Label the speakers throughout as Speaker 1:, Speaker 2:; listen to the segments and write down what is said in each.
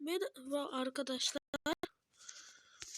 Speaker 1: Merhaba arkadaşlar.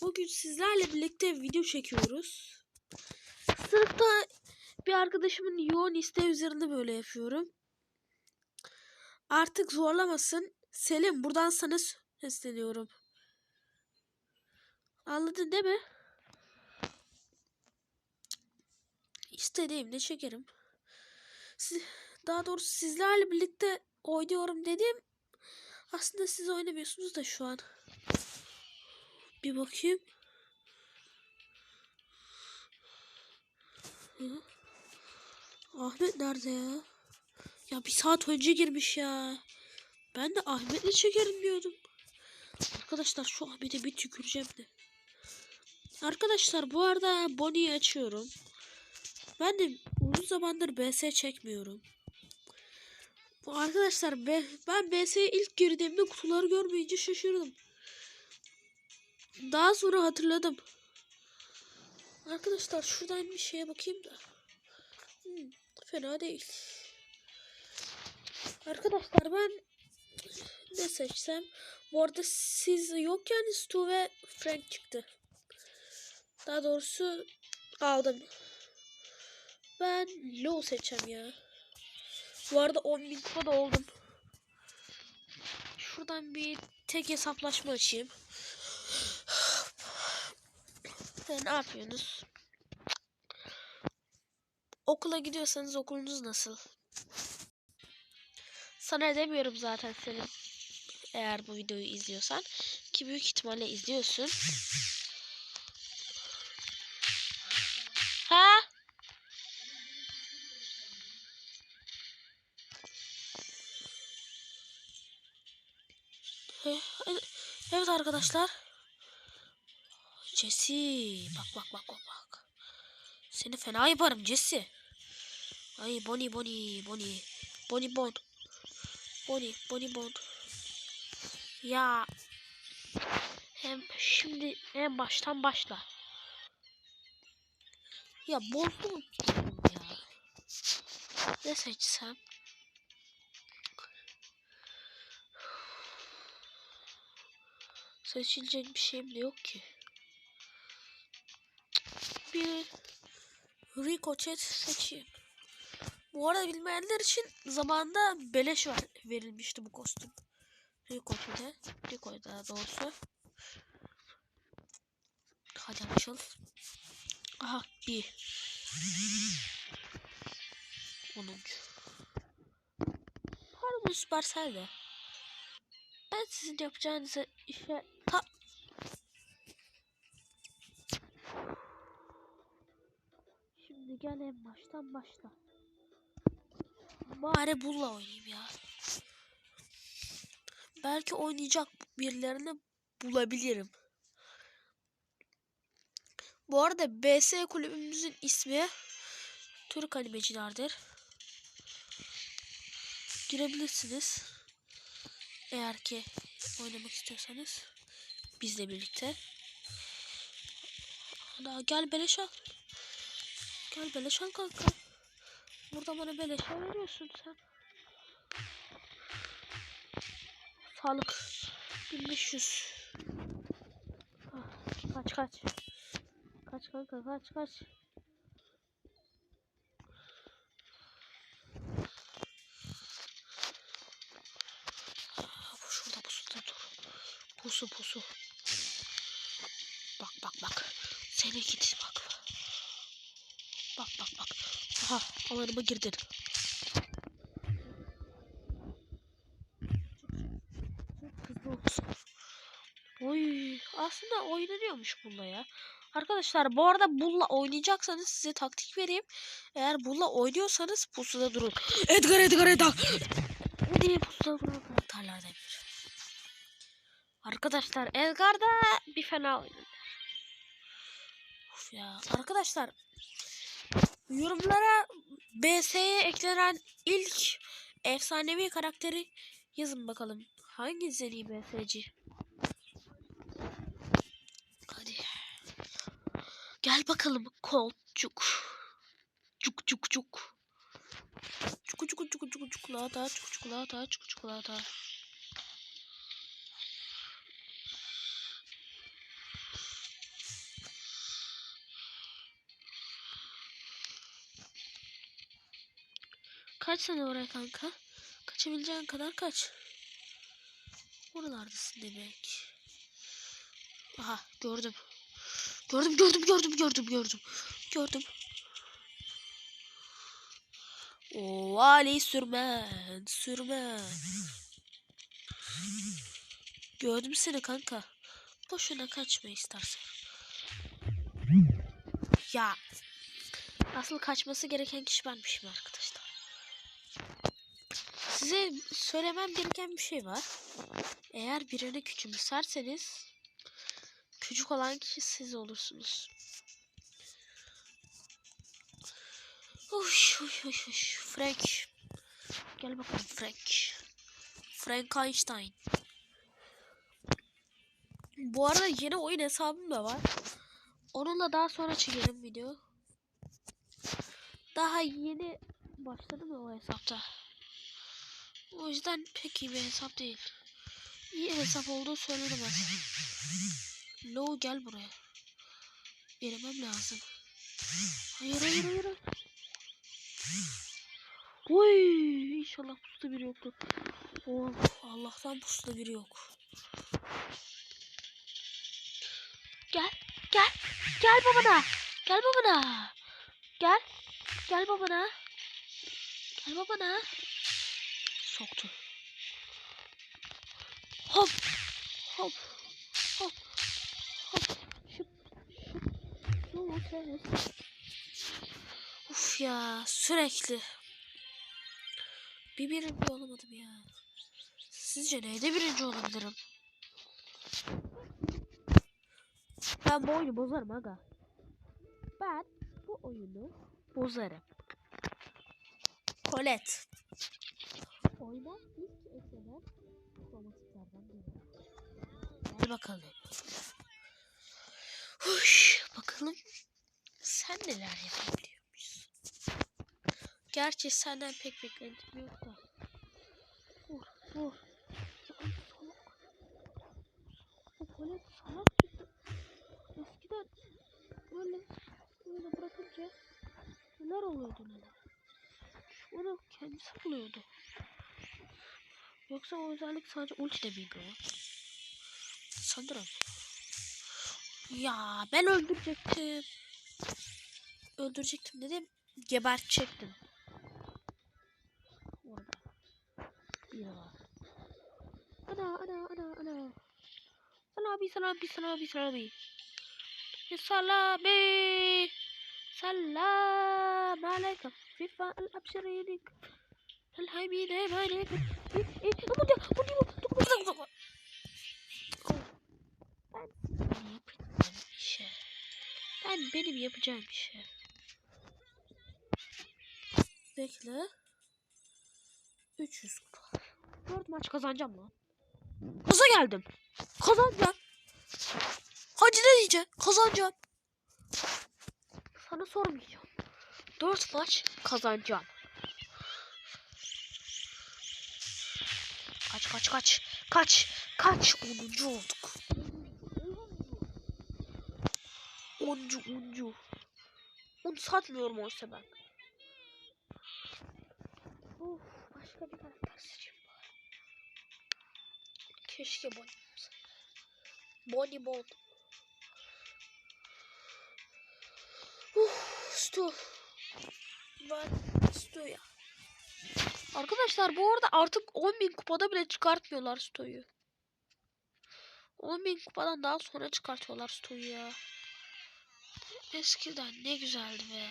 Speaker 1: Bugün sizlerle birlikte video çekiyoruz. Sınıfta bir arkadaşımın yoğun isteği üzerine böyle yapıyorum. Artık zorlamasın. Selim buradan sana sesleniyorum. Anladın değil mi? İstediğimde çekerim. Siz, daha doğrusu sizlerle birlikte oynuyorum dedim. Aslında siz oynamıyorsunuz da şu an. Bir bakayım. Hı? Ahmet nerede ya? Ya bir saat önce girmiş ya. Ben de Ahmet'le çekerim diyordum. Arkadaşlar şu Ahmet'e bir tüküreceğim de. Arkadaşlar bu arada Bonnie'yi açıyorum. Ben de uzun zamandır BS çekmiyorum. Arkadaşlar be, ben BS'ye ilk girdiğimde kutuları görmeyince şaşırdım. Daha sonra hatırladım. Arkadaşlar şuradan bir şeye bakayım da. Hmm, fena değil. Arkadaşlar ben ne seçsem? Bu arada siz yokken Stu ve Frank çıktı. Daha doğrusu aldım. Ben Low seçeceğim ya. Bu arada 10.000 kupa da oldum. Şuradan bir tek hesaplaşma açayım. Sen ne yapıyorsunuz? Okula gidiyorsanız okulunuz nasıl? Sana demiyorum zaten senin. Eğer bu videoyu izliyorsan. Ki büyük ihtimalle izliyorsun. Evet arkadaşlar. Jesse. Bak bak bak bak bak. Seni fena yaparım Jesse. Ay Bonnie Bonnie Bonnie. Bonnie Bond. Bonnie Bonnie Bond. Ya. Hem şimdi en baştan başla. Ya bozdum ya. Ne seçsem? Seçilecek bir şeyim de yok ki. Bir Rico Chat seçeyim. Bu arada bilmeyenler için zamanında beleş ver, verilmişti bu kostüm. Rico Chat'e. Rico'ya daha doğrusu. Hadi açıl. Aha bir. Onuncu. Pardon Supercell de. Ben sizin yapacağınız işe ta Şimdi gel en baştan başla. Bari bulla oynayayım ya. Belki oynayacak birilerini bulabilirim. Bu arada BS kulübümüzün ismi Türk animecilerdir. Girebilirsiniz. Eğer ki oynamak istiyorsanız bizle birlikte. Ana gel beleş al. Gel beleş al kanka. Burada bana beleşe veriyorsun sen. Sağlık 1500. Ah, Kaç kaç. Kaç kanka kaç kaç. Pusu pusu. Bak bak bak. Seni git bak. Bak bak bak. Aha alanıma girdin. Hızlı olsun. Oy aslında oynanıyormuş bulla ya. Arkadaşlar bu arada bulla oynayacaksanız size taktik vereyim. Eğer bulla oynuyorsanız pusuda durun. Edgar Edgar Edgar. Diye pusuda duran. Arkadaşlar Edgar da bir fena oynadı. Of ya. Arkadaşlar yorumlara BS'ye eklenen ilk efsanevi karakteri yazın bakalım. Hangisi en iyi BS'ci? Hadi. Gel bakalım kolçuk. Cuk cuk cuk. Çuku çuku çuku çuku çikolata çuku çikolata çuku çikolata. Kaç sen oraya kanka? Kaçabileceğin kadar kaç. Oralardasın demek. Aha gördüm. Gördüm gördüm gördüm gördüm gördüm. Gördüm. O Ali sürmen sürmen. Gördüm seni kanka. Boşuna kaçma istersen. Ya. Asıl kaçması gereken kişi benmişim arkadaşlar. Size söylemem gereken bir şey var. Eğer birini küçümserseniz küçük olan kişi siz olursunuz. Uş, uş, uş, uş. Frank. Gel bakalım Frank. Frank Einstein. Bu arada yeni oyun hesabım da var. Onunla daha sonra çekelim video. Daha yeni başladım ya o hesapta. O yüzden pek iyi bir hesap değil. İyi hesap olduğu söylenemez. Lo gel buraya. Yenemem lazım. Hayır hayır. hayır. Oy inşallah pusuda biri yoktu. Oh, Allah'tan pusuda biri yok. Gel gel gel babana. Gel babana. Gel. Gel babana. Gel babana. Soktu. Hop. Hop. Hop. Hop. Şıp. Şıp. Uf ya sürekli. Bir birinci olamadım ya. Sizce neyde birinci olabilirim? Ben bu oyunu bozarım aga. Ben bu oyunu bozarım. Kolet. Oyuna ilk eklenen otomatiklerden biri. Gel bakalım. Huş, bakalım sen neler yapabiliyormuşsun. Gerçi senden pek beklentim yok da. Vur, vur. Ya, salak. Bu kolet salak çıktı. Eskiden böyle böyle bırakınca neler oluyordu neler. Onu kendisi buluyordu. Yoksa o özellik sadece ultide miydi o? Sanırım. Ya ben öldürecektim. Öldürecektim dedim. Gebertecektim. Orada. Var. Ana ana ana ana. Salami salami salami salami. Ya salami. Salam aleyküm. FIFA el-abşirinik. El-haymine aleyküm. Eh, eh, Bu ne? Ben benim yapacağım bir şey. Bekle. 300 kupa. 4 maç kazanacağım lan. Gaza geldim. Kazanacağım. Hacı ne diyeceksin? Kazanacağım. Sana sormayacağım. 4 maç kazanacağım. Kaç kaç kaç. Kaç. Kaç. 10. olduk. 10. 10. Onu satmıyorum oysa ben. Of, başka bir karakter seçeyim bari. Keşke Bonnie olsaydı. Bonnie Bon. Uf, Stu. Ben Stu ya. Arkadaşlar bu arada artık 10.000 kupada bile çıkartmıyorlar Stu'yu. 10.000 kupadan daha sonra çıkartıyorlar Stu'yu ya. Eskiden ne güzeldi be.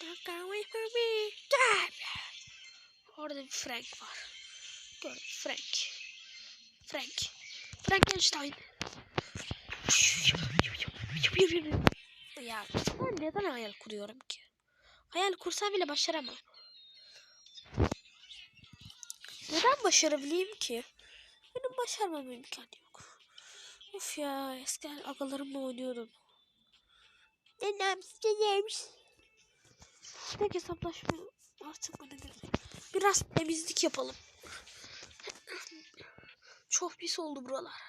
Speaker 1: Don't away from me. Orada bir Frank var. Gör Frank. Frank. Frankenstein. Ya ben neden hayal kuruyorum ki? Hayal kursam bile başaramam. Neden başarabileyim ki? Benim başarmam imkanı yok. Of ya eskiden agalarımla oynuyordum. Nenem James. Tek hesaplaşma artık bana göre. Biraz temizlik yapalım. Çok pis oldu buralar.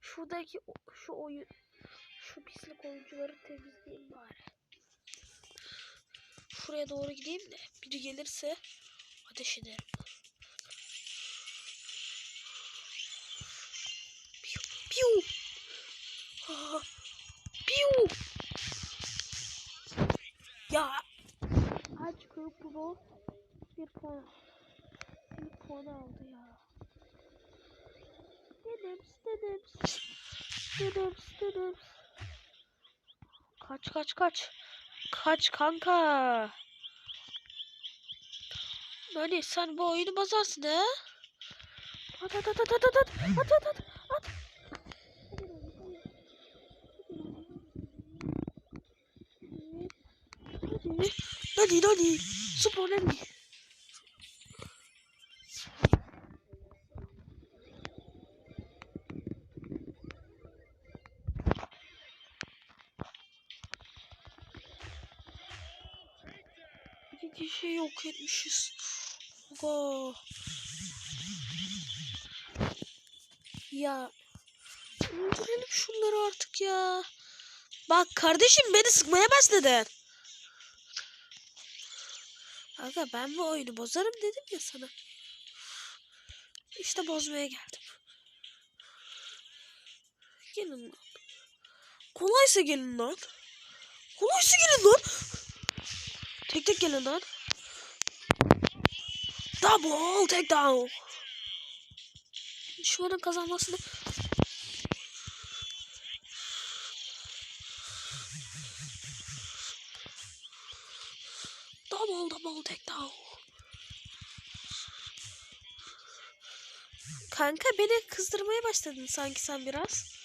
Speaker 1: Şuradaki şu oyun şu pislik oyuncuları temizleyeyim bari. Şuraya doğru gideyim de biri gelirse ateş ederim. Piu piu. Piu. Ya. Aç grubu bir puan. Bir puan aldı ya. Dedim, dedim. Dedim, dedim. Kaç kaç kaç. Kaç kanka. Nani sen bu oyunu bozarsın ha? At at at at at at at at at at at. Nani nani Super nani etmişiz. Oha. Ya. Öldürelim şunları artık ya. Bak kardeşim beni sıkmaya başladın. Aga ben bu oyunu bozarım dedim ya sana. İşte bozmaya geldim. Gelin lan. Kolaysa gelin lan. Kolaysa gelin lan. Tek tek gelin lan. Double takedown. Düşmanın kazanmasını Double double takedown. Kanka beni kızdırmaya başladın sanki sen biraz.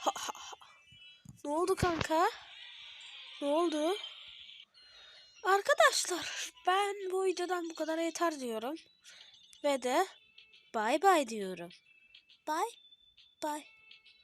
Speaker 1: Ha, ha, ha. Ne oldu kanka? Ne oldu? Arkadaşlar ben bu videodan bu kadar yeter diyorum. Ve de bay bay diyorum. Bay bay.